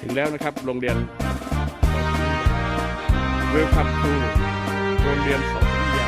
ถึงแล้วนะครับ โรงเรียนเวลคัมทูโรงเรียนสองวิทยา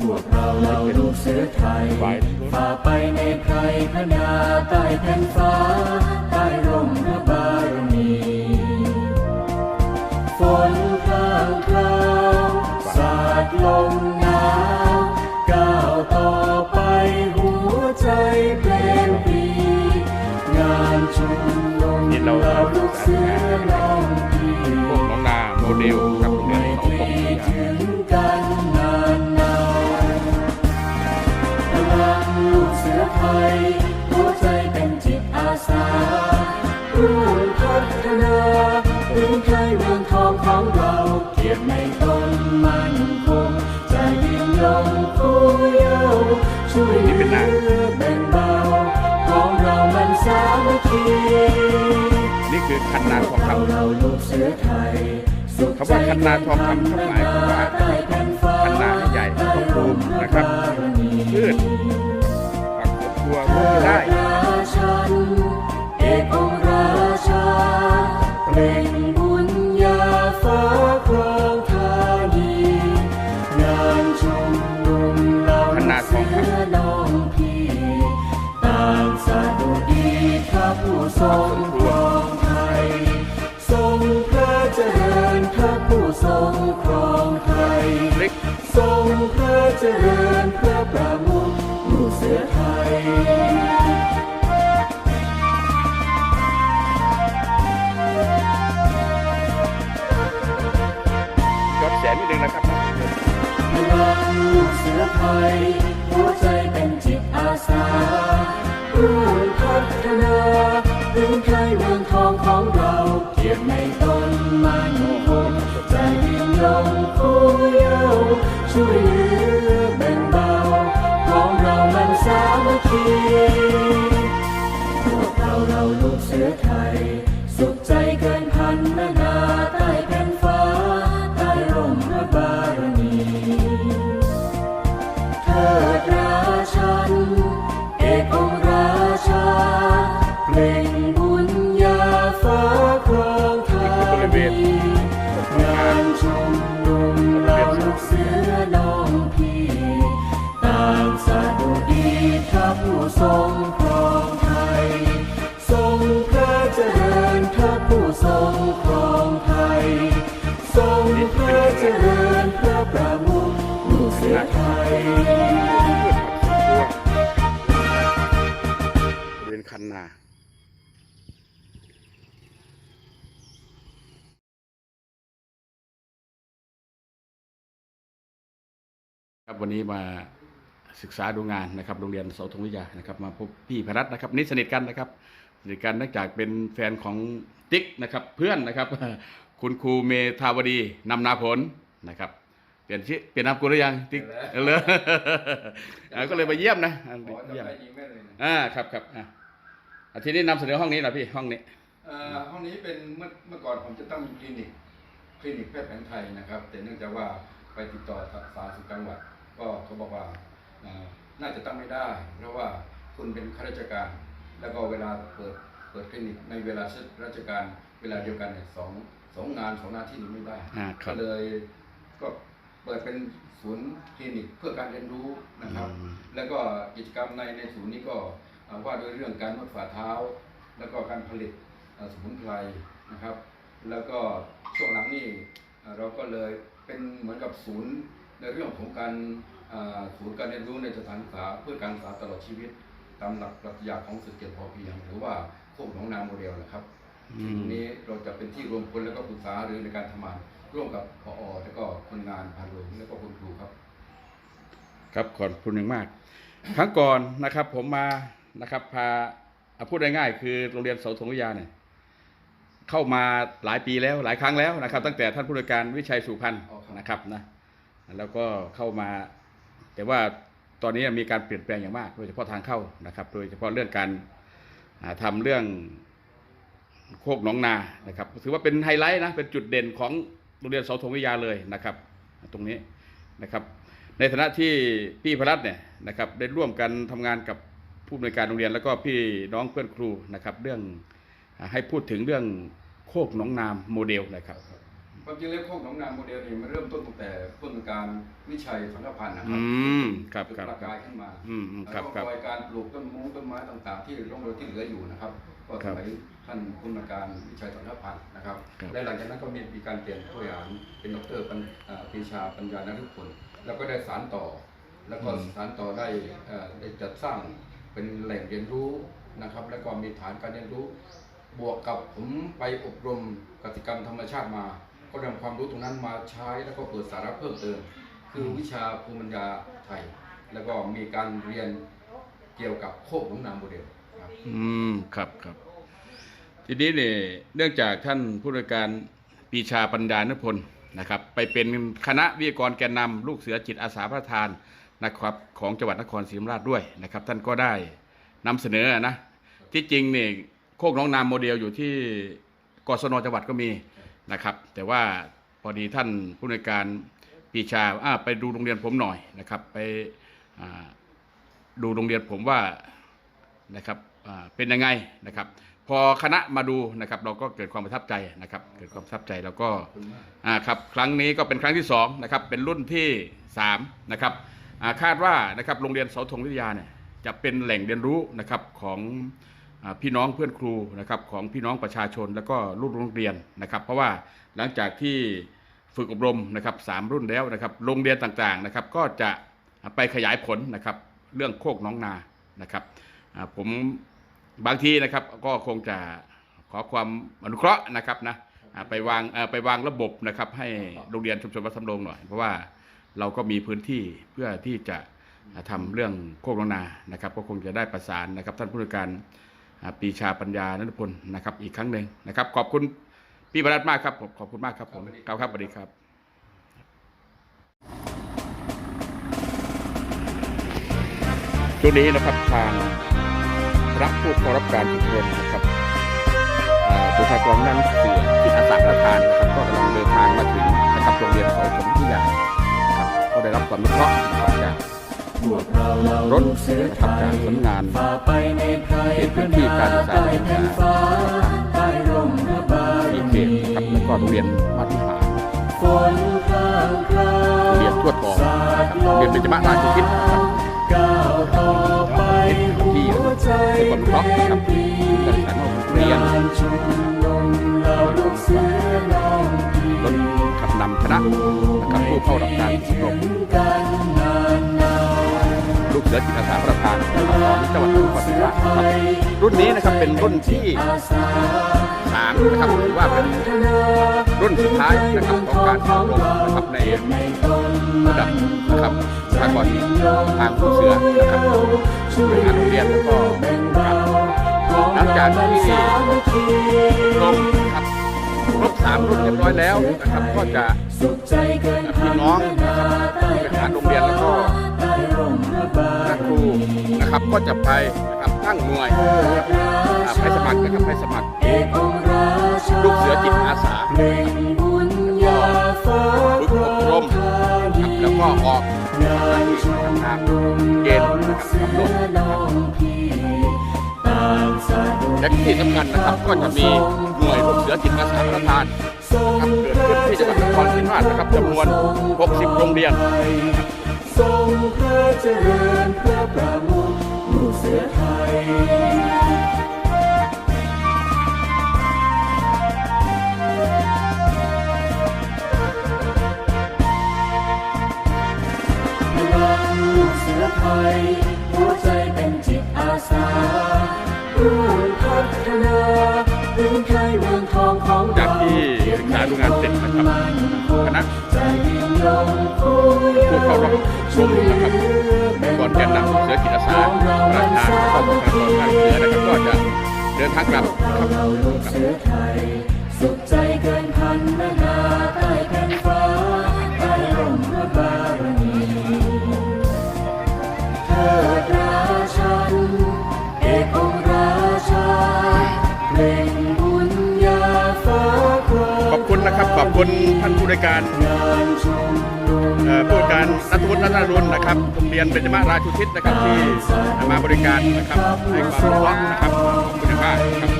พวกเราเราลูกเสือไทยฝ่ายฝ่าไปในไพรพนาใต้แผ่นฟ้า ลูกเสือน้องพีพว คือคันนาทองเราคำเราลูกเสือไทยสุขคำว่าคันนาทองคำเขาหมายความว่าใต้แผ่นฟ้าคันนา ริญพระผู้ทรงครองไทยเล็กทรงพระเจริญพระประมุขลูกเสือไทย ยอดแสนนิดนึงนะครับ พลังลูกเสือไทย หัวใจเป็นจิตอาสาร่วมพัฒนาถึงไทยเมืองท เสือไทยเรียนคันนาครับวันนี้มาศึกษาดูงานนะครับโรงเรียนเสาธงวิทยานะครับ มาพบพี่พรัตน์นะครับนี่สนิทกันนะครับสนิทกันเนื่องจากเป็นแฟนของติ๊กนะครับเพื่อนนะครับ คุณครูเมธาวดีนำนาผลนะครับ เปลี่ยนชื่อเปลี่ยนนามกุลหรือยังติ๊กเออเลยอ่าก็เลยมาเยี่ยมนะอ่าขอเยี่ยมจำได้ยิงแม่นเลยนะอ่าครับครับอะอาทีนี้นำเสนอห้องนี้หน่อยพี่ห้องนี้เอ่อห้องนี้เป็นเมื่อเมื่อก่อนผมจะตั้งคลินิกคลินิกแพทย์แผนไทยนะครับ แต่เนื่องจากว่าไปติดต่อทางสาธารณสุขจังหวัด ก็เขาบอกว่าเอ่อน่าจะตั้งไม่ได้ เพราะว่าคุณเป็นข้าราชการ แล้วก็เวลาเปิดเปิดคลินิกในเวลาราชการเวลาเดียวกันเนี่ยสองสองงานสองหน้าที่นี้ไม่ได้อ่าครับก็เลยก็ เปิดเป็นศูนย์คลินิกเพื่อการเรียนรู้นะครับ อืม แล้วก็กิจกรรมในในศูนย์นี้ก็อ่าว่าด้วยเรื่องการนวดฝ่าเท้า แล้วก็การผลิตอ่าสมุนไพรนะครับ แล้วก็ช่วงหลังนี่อ่าเราก็เลยเป็นเหมือนกับศูนย์ในเรื่องของการอ่าศูนย์การเรียนรู้ในสถานศึกษาเพื่อการศึกษาตลอดชีวิต ตามหลักปรัชญาของเศรษฐกิจพอเพียงหรือว่าโคกหนองนาโมเดลนะครับ อืมทีนี้เราจะเป็นที่รวมพลแล้วก็ปรึกษาหรือในการทำงาน ร่วมกับพอแล้วก็คนงานพาโรงแล้วก็คุณครูครับ ครับขอบคุณอย่างมาก ครั้งก่อนนะครับ ผมมานะครับ พาเอาพูดง่ายๆคือโรงเรียนเสาธงวิทยาเนี่ยเข้ามาหลายปีแล้วหลายครั้งแล้วนะครับ ตั้งแต่ท่านผู้ในวยการวิชัยสุพันธ์อ๋อครับ นะครับนะแล้วก็เข้ามา แต่ว่าตอนนี้มีการเปลี่ยนแปลงอย่างมาก โดยเฉพาะทางเข้านะครับ โดยเฉพาะเรื่องการอ่าทำเรื่องโคกหนองนานะครับถือว่าเป็นไฮไลท์นะเป็นจุดเด่นของ โรงเรียนเสาธงวิทยาเลยนะครับ ตรงนี้นะครับ ในฐานะที่พี่พรัตน์เนี่ยนะครับได้ร่วมกันทำงานกับผู้อำนวยการโรงเรียนแล้วก็พี่น้องเพื่อนครูนะครับ เรื่องอ่าให้พูดถึงเรื่องโคกหนองนามโมเดลนะครับความจริงแล้วโคกหนองนาโมเดลนี่มันเริ่มต้นตั้งแต่ต้นการวิชัยสังฆพันธ์นะครัอืมครับจุดครับประกายขึ้นมาอืมอืมครับแล้วครัก็บโดยการปลูกต้นมงต้นไม้ต่าง ๆ ที่ร่องรอยที่เหลืออยู่นะครับ ก็ครัสบมัยท่านผู้อำนวยการวิชัยสังฆพันธ์นะครับครับ และหลังจากนั้นก็มีมีการเปลี่ยนผู้บริหารเป็นดรปัญอ่าปรีชาปัญญานฤพลแล้วก็ได้สารต่อ แล้วก็สารต่อได้เอ่อได้จัดสร้างเป็นแหล่งเรียนรู้นะครับ แล้วก็มีฐานการเรียนรู้ บวกกับผมไปอบรมกติกรรมธรรมชาติมา ก็นำความรู้ตรงนั้นมาใช้แล้วก็เปิดสาระเพิ่มเติม คือวิชาภูมิปัญญาไทย แล้วก็มีการเรียนเกี่ยวกับโคกหนองนาโมเดลครับ อืมครับครับ ทีนี้เนี่ยเนื่องจากท่านผู้อำนวยการปีชาปัญญานพลนะครับ ไปเป็นคณะวิทยากรแกนนำลูกเสือจิตอาสาพระทานนะครับของจังหวัดนครศรีธรรมราชด้วยนะครับ ท่านก็ได้นำเสนอนะที่จริงเนี่ยโคกน้องนามโมเดลอยู่ที่กศนจังหวัดก็มีนะครับ แต่ว่าพอดีท่านผู้อำนวยการปีชาไปดูโรงเรียนผมหน่อยนะครับ ไปดูโรงเรียนผมว่า นะครับอ่าเป็นยังไงนะครับ พอคณะมาดูนะครับเราก็เกิดความประทับใจนะครับ เกิดความประทับใจแล้วก็ขอบคุณมากอ่าครับครั้งนี้ก็เป็นครั้งที่สองนะครับเป็นรุ่นที่สามนะครับอ่าคาดว่านะครับโรงเรียนเสาธงวิทยาเนี่ยจะเป็นแหล่งเรียนรู้นะครับของอาพี่น้องเพื่อนครูนะครับของพี่น้องประชาชนแล้วก็ลูกโรงเรียนนะครับ เพราะว่าหลังจากที่ฝึกอบรมนะครับสามรุ่นแล้วนะครับโรงเรียนต่างๆนะครับก็จะไปขยายผลนะครับเรื่องโคกน้องนานะครับอ่า ผมบางทีนะครับก็คงจะขอความอนุเคราะห์นะครับนะไปวางไปวางระบบนะครับให้โรงเรียนชุมชนวัดสำโรงหน่อยเพราะว่าเราก็มีพื้นที่เพื่อที่จะอ่าทำเรื่องโคกนงนานะครับ ก็คงจะได้ประสานนะครับ ท่านผู้ในวยการปีชาปัญญานนพลนะครับ อีกครั้งหนึ่งนะครับ ขอบคุณพี่ประรัตมากครับผมขอบคุณมากครับผมครับครับสวัสดีครับช่วงนี้นะครับทาง พระผู้เข้ารับการฝึกอบรมนะครับอ่าบุคลากรด้านเสือจิตอาสาประทานนะครับก็กำลังเดินทางมาถึงนะครับโรงเรียนเสาสมที่ใหญ่ครับก็ได้รับความอนุเคราะห์นะครับจากพวกเราเหล่ารถลูกเสือนะไทครับจากยสำนักงานฝ่าไปในพรเขตพื้นที่การศึกษาใต้แผ่นฟ้าใต้ร่มพระบารที่เขตนะครับแล้วก็โรงเรียนมัธยมฝนพรางคราวเรียนทวดบอกเรียนเป็นจมาราชคิดนะครับ ความรู้นะครับการศึกษานอกโรงเรียนงานชุมนุมเหล่าลูกเสือน้องพี่รถขับนำคณะนะครับผู้เข้ารับการอบรมลูกเสือจิตอาสาประทานของจังหวัดนครศรีธรรมราชครับรุ่นนี้นะครับเป็นรุ่นที่สามนะครับถือว่าเป็นรุ่นสุดท้ายนะครับของการอบรมนะครับในระดับนะครับสางกลทางผู้เสือนะครับบริหารโรงเรียน จากที่ลงนะครับครบสามรุ่นเรียบร้อยแล้วนะครับ ก็จะสุขใจเกินพี่น้องนะครับบริหารโรงเรียนแล้วก็ใต้ร่มพระบาครณะครูนะครับก็จะไปนะครับตั้งหน่วยอ่าไปสมัครนะครับไปสมัครเอกองค์ราชาลูกเสือจิตอาสาเพลงบุญญาฟ้าฝึกอบรมนะครับแล้วก็ออกงานชุมนุมเกณฑ์นะครับเสืกำหนดอน้องพี่ต่างสะดุด และที่สำคัญนะครับก็จะมีหน่วยลูกเสือจิตอาสาประธานทรงนะครับเกิดขึ้นที่จังหวัดนครศรีธรรมราชนะครับจำนวน 60 โรงเรียนทรงพระเจริญพระประมุขลูกเสือไทย ฒนาพื้นไทยเมืองทองของจากเราที่ศึกษาดูงานเสร็จนะครับคณะใจยิ่งยงคู่ผู้เข้ารับชมนะครับก่อนแกนนำลูกเสือจิตอาสาประธานและก็บุคลากรทางเสือนะครับก็จะเดินทางกลับนะครับเราลูกเสือไทยสุขใจเกินพันนา คุณนท่านผู้ในการผู้การรัฐวุฒิรัตนรุนนะครับโรงเรียนเบญจมาราชุทิศนะครับที่มาบริการนะครับให้ความรู้นะครับขอบคุณมากครับ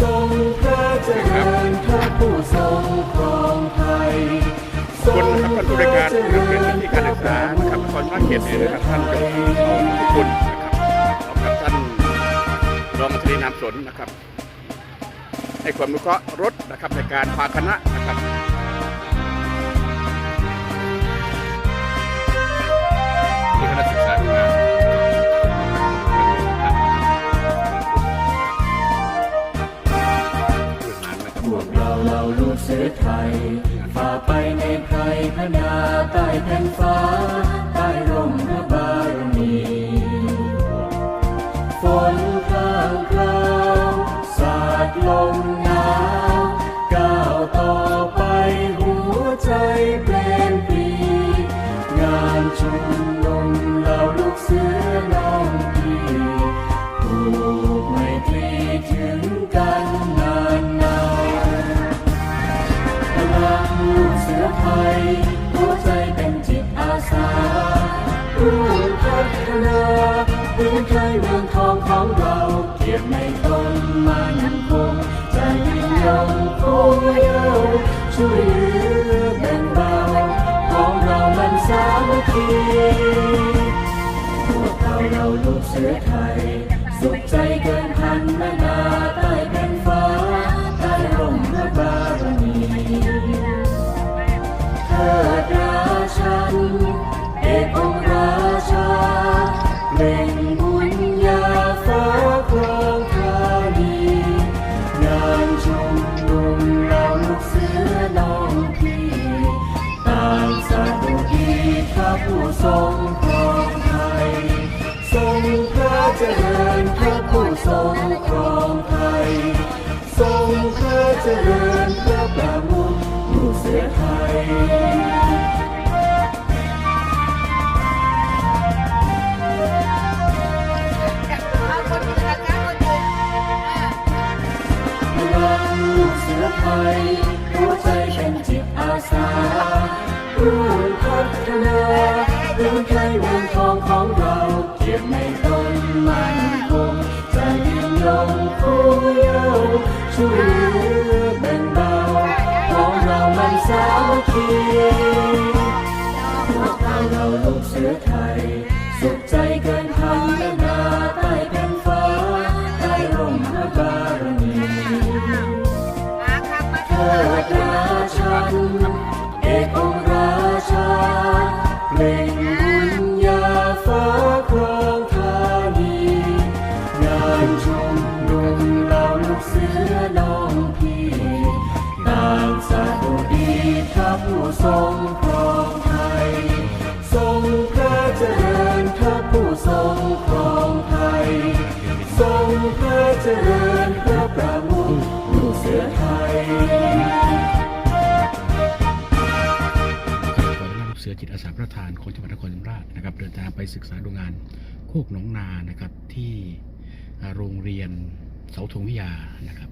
ทรงพระเจริญพระผู้ทรงครองไทยขอบคุณนครับท่านผู้บริการโรงเรียนที่การศึกษานะครับนครราชเขตเนี่ยนะครับท่านเจ้าของทุกคนนะครับพร้อมกับท่านรองมัธรีนามสนนะครับให้ความรู้เคราะห์รถนะครับในการพาคณะนะครับ เกียรติในตนมันคงจะยืนยงคงเยาวช่วยเหลือแบ่งเบาของเรามันสามัคคีพวกเราเราลูกเสือไทย สุขใจเกินพันนา พ ของจังหวัดนครศรีธรรมราชนะครับ เดินทางไปศึกษาดูงานโคกหนองนานะครับที่โรงเรียนเสาธงวิทยานะครับ